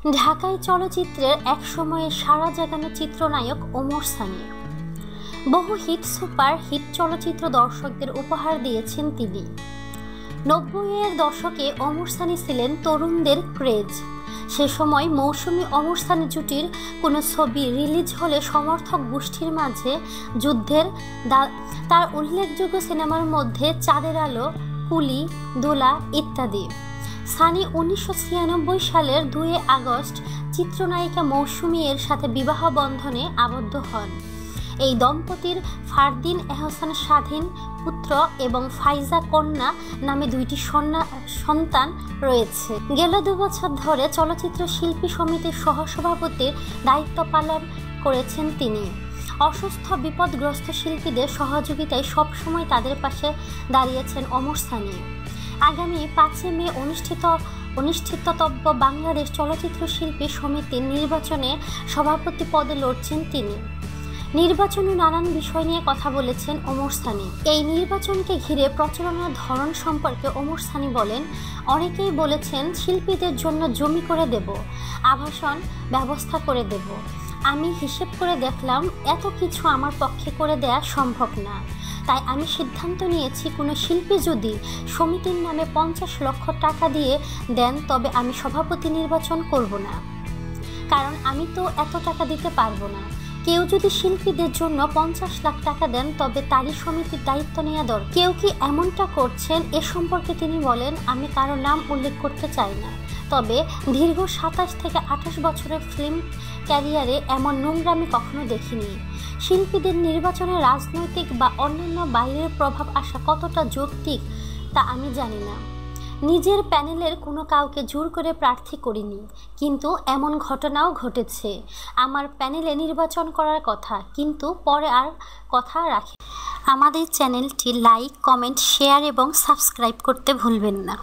ঢাকাই চলচ্চিত্রের এক সময়ে সারা জাগানো চিত্রনায়ক ওমর সানি। বহু হিট সুপার, হিট চলচ্চিত্র দর্শকদের উপহার দিয়েছেন তিনি। নব্বইয়ের দশকে অমর সানি ছিলেন তরুণদের ক্রেজ। সে সময় মৌসুমি অমর সানি জুটির কোনো ছবি রিলিজ হলে সমর্থক গোষ্ঠীর মাঝে যুদ্ধের তার উল্লেখযোগ্য সিনেমার মধ্যে চাঁদের আলো, কুলি, দোলা ইত্যাদি। সানি উনিশশো ছিয়ানব্বই সালের দুই আগস্ট চিত্রনায়িকা মৌসুমী এর সাথে বিবাহ বন্ধনে আবদ্ধ হন। এই দম্পতির ফারদিন এহসান স্বাধীন পুত্র এবং ফাইজা কন্যা নামে দুইটি সন্তান রয়েছে। গেল দুবছর ধরে চলচ্চিত্র শিল্পী সমিতির সহসভাপতির দায়িত্ব পালন করেছেন তিনি। অসুস্থ, বিপদগ্রস্ত শিল্পীদের সহযোগিতায় সবসময় তাদের পাশে দাঁড়িয়েছেন অমর সানি। আগামী পাঁচই মে অনুষ্ঠিত অনুষ্ঠিতব্য বাংলাদেশ চলচ্চিত্র শিল্পী সমিতির নির্বাচনে সভাপতি পদে লড়ছেন তিনি। নির্বাচনে নানান বিষয় নিয়ে কথা বলেছেন ওমর সানি। এই নির্বাচনকে ঘিরে প্রচারণার ধরন সম্পর্কে ওমর সানি বলেন, অনেকেই বলেছেন শিল্পীদের জন্য জমি করে দেব, আবাসন ব্যবস্থা করে দেব। আমি হিসেব করে দেখলাম, এত কিছু আমার পক্ষে করে দেয়া সম্ভব না। তাই আমি সিদ্ধান্ত নিয়েছি কোনো শিল্পী যদি সমিতির নামে পঞ্চাশ লক্ষ টাকা দিয়ে দেন, তবে আমি সভাপতি নির্বাচন করব না। কারণ আমি তো এত টাকা দিতে পারব না। কেউ যদি শিল্পীদের জন্য পঞ্চাশ লাখ টাকা দেন, তবে তারই সমিতির দায়িত্ব নেওয়া দর কেউ কি এমনটা করছেন? এ সম্পর্কে তিনি বলেন, আমি কারও নাম উল্লেখ করতে চাই না। তবে দীর্ঘ সাতাশ থেকে আঠাশ বছরের ফিল্ম ক্যারিয়ারে এমন নোংরামি কখনো দেখিনি। শিল্পীদের নির্বাচনে রাজনৈতিক বা অন্যান্য বাইরের প্রভাব আসা কতটা যৌক্তিক, তা আমি জানি না। নিজের প্যানেলের কোনো কাউকে জোর করে প্রার্থী করিনি, কিন্তু এমন ঘটনাও ঘটেছে। আমার প্যানেলে নির্বাচন করার কথা, কিন্তু পরে আর কথা রাখি আমাদের চ্যানেলটি লাইক, কমেন্ট, শেয়ার এবং সাবস্ক্রাইব করতে ভুলবেন না।